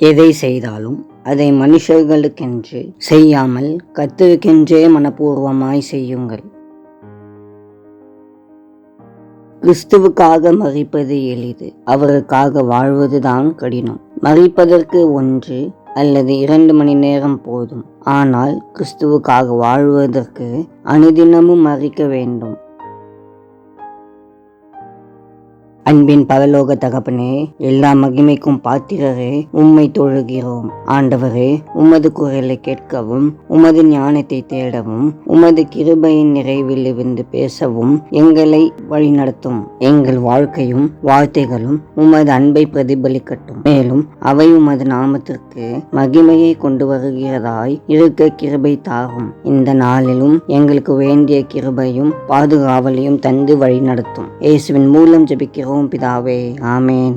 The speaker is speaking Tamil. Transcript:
எதை செய்தாலும் அதை மனுஷர்களுக்கென்று செய்யாமல் கத்திருக்கென்றே மனப்பூர்வமாய் செய்யுங்கள். கிறிஸ்துவுக்காக மறிப்பது எளிது அவருக்காக வாழ்வதுதான் கடினம். மறிப்பதற்கு ஒன்று அல்லது இரண்டு மணி நேரம் போதும் ஆனால் கிறிஸ்துவுக்காக வாழ்வதற்கு அனுதினமும் மறிக்க வேண்டும். அன்பின் பரலோக தகப்பனே எல்லா மகிமைக்கும் பாத்திரரே உம்மை தொழுகிறோம். ஆண்டவரே உமது குரலை கேட்கவும் உமது ஞானத்தை தேடவும் உமது கிருபையின் நிறைவில் இருந்து பேசவும் எங்களை வழிநடத்தும். எங்கள் வாழ்க்கையும் வார்த்தைகளும் உமது அன்பை பிரதிபலிக்கட்டும். மேலும் அவை உமது நாமத்திற்கு மகிமையை கொண்டு வருகிறதாய் இருக்க கிருபை தாரும். இந்த நாளிலும் எங்களுக்கு வேண்டிய கிருபையும் பாதுகாவலையும் தந்து வழி நடத்தும் இயேசுவின் மூலம் ஜெபிக்கிறோம். பிதாவே ஆமேன்.